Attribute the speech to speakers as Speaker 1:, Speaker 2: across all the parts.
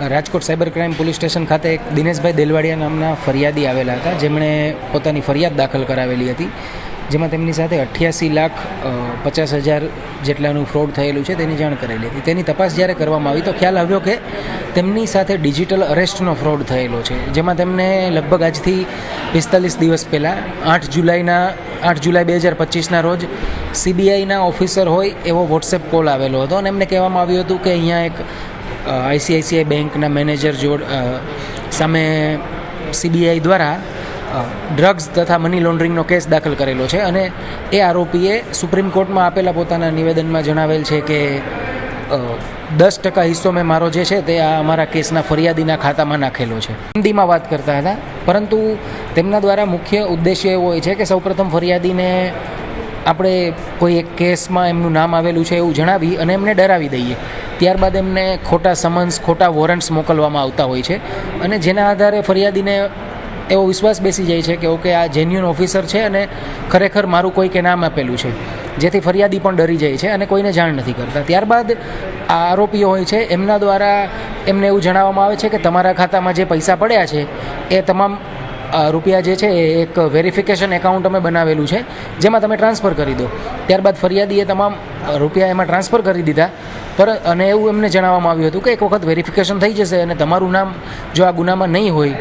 Speaker 1: Rajkot cyber crime police station ખાતે એક દિનેશભાઈ દેલવાડિયા નામના ફરિયાદી આવેલા હતા. જેમણે પોતાની ફરિયાદ દાખલ કરાવેલી હતી, જેમાં તેમની સાથે અઠ્યાસી લાખ પચાસ હજાર જેટલાનું ફ્રોડ થયેલું છે તેની જાણ કરેલી હતી. તેની તપાસ જ્યારે કરવામાં આવી તો ખ્યાલ આવ્યો કે તેમની સાથે ડિજિટલ અરેસ્ટનો ફ્રોડ થયેલો છે, જેમાં તેમને લગભગ આજથી પિસ્તાલીસ દિવસ પહેલાં, આઠ જુલાઈના, આઠ જુલાઈ બે હજાર પચીસના રોજ સીબીઆઈના ઓફિસર હોય એવો વોટ્સએપ કોલ આવેલો હતો અને એમને કહેવામાં આવ્યું હતું કે અહીંયા એક આઈસીઆઈસીઆઈ બેંકના મેનેજર જોડ સામે સીબીઆઈ દ્વારા ડ્રગ્સ તથા મની લોન્ડરિંગનો કેસ દાખલ કરેલો છે અને એ આરોપીએ સુપ્રીમ કોર્ટમાં આપેલા પોતાના નિવેદનમાં જણાવેલ છે કે દસ ટકા હિસ્સો મેં મારો જે છે તે આ અમારા કેસના ફરિયાદીના ખાતામાં નાખેલો છે. હિન્દીમાં વાત કરતા હતા, પરંતુ તેમના દ્વારા મુખ્ય ઉદ્દેશ્ય એવો હોય છે કે સૌપ્રથમ ફરિયાદીને આપણે કોઈ એક કેસમાં એમનું નામ આવેલું છે એવું જણાવી અને એમને ડરાવી દઈએ. ત્યારબાદ એમને ખોટા સમન્સ ખોટા વોરંટ્સ મોકલવામાં આવતા હોય છે. અને જેના આધારે ફરિયાદીને એવો વિશ્વાસ બેસી જાય છે કે ઓકે, આ જેન્યુન ઓફિસર છે અને ખરેખર મારું કોઈકે નામ આપેલું છે. જેથી ફરિયાદી પણ ડરી જાય છે અને કોઈને જાણ નથી કરતા. ત્યારબાદ આ આરોપીઓ હોય છે, એમના દ્વારા એમને એવું જણાવવામાં આવે છે કે તમારા ખાતામાં જે પૈસા પડ્યા છે, એ તમામ રૂપિયા જે છે એ એક વેરિફિકેશન એકાઉન્ટ અમે બનાવેલું છે, જેમાં તમે ટ્રાન્સફર કરી દો. ત્યારબાદ ફરિયાદીએ તમામ રૂપિયા એમાં ટ્રાન્સફર કરી દીધા. પર, અને એવું એમને જણાવવામાં આવ્યું હતું કે એક વખત વેરિફિકેશન થઈ જશે અને તમારું નામ જો આ ગુનામાં નહીં હોય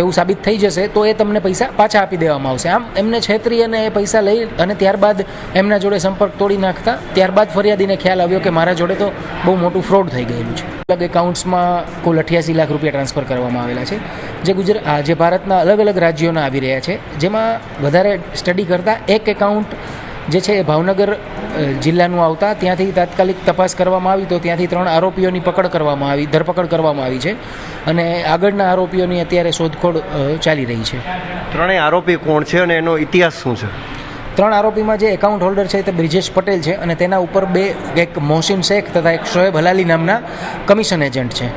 Speaker 1: એવું સાબિત થઈ જશે, તો એ તમને પૈસા પાછા આપી દેવામાં આવશે. આમ એમને છેતરી અને એ પૈસા લઈ અને ત્યારબાદ એમના જોડે સંપર્ક તોડી નાખતા, ત્યારબાદ ફરિયાદીને ખ્યાલ આવ્યો કે મારા જોડે તો બહુ મોટું ફ્રોડ થઈ ગયેલું છે. અલગ એકાઉન્ટ્સમાં કુલ અઠ્યાસી લાખ રૂપિયા ટ્રાન્સફર કરવામાં આવેલા છે. જે ગુજરાત જે ભારતના અલગ અલગ રાજ્યોના આવી રહ્યા છે, જેમાં વધારે સ્ટડી કરતાં એક એકાઉન્ટ જે છે એ ભાવનગર જિલ્લાનું આવતા. ત્યાંથી તાત્કાલિક તપાસ કરવામાં આવી તો ત્યાંથી ત્રણ આરોપીઓની પકડ કરવામાં આવી ધરપકડ કરવામાં આવી છે. અને આગળના આરોપીઓની અત્યારે શોધખોળ ચાલી રહી છે.
Speaker 2: ત્રણેય આરોપી કોણ છે અને એનો ઇતિહાસ શું છે?
Speaker 1: ત્રણ આરોપીમાં જે એકાઉન્ટ હોલ્ડર છે તે બ્રિજેશ પટેલ છે અને તેના ઉપર બે એક મોહસિન શેખ તથા એક શોએબ હલાલી નામના કમિશન એજન્ટ છે.